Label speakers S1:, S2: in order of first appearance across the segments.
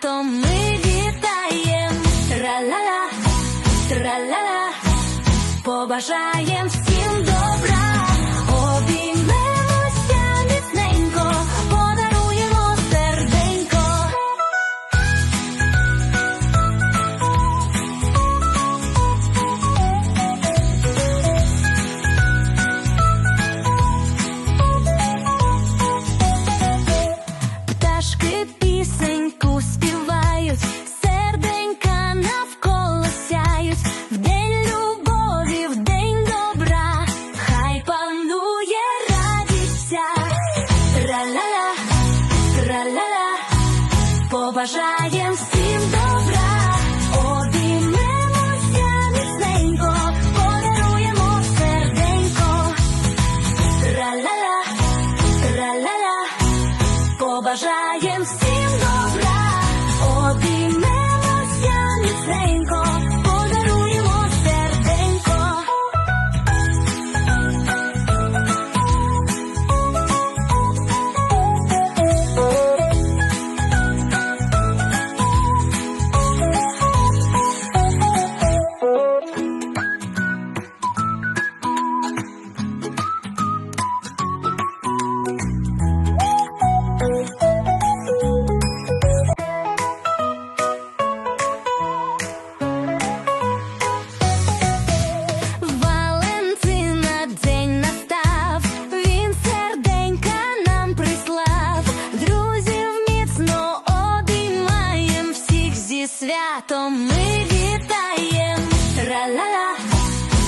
S1: святом ми вітаєм. Тра-ла-ла, тра-ла-ла, побажаєм всім добра, побажаєм всім добра, обіймемося міцненько, подаруємо серденько. Тра-ла-ла, тра-ла-ла, побажаєм святом ми вітаєм. Тра-ла-ла,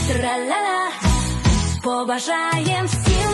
S1: тра-ла-ла, побажаєм всім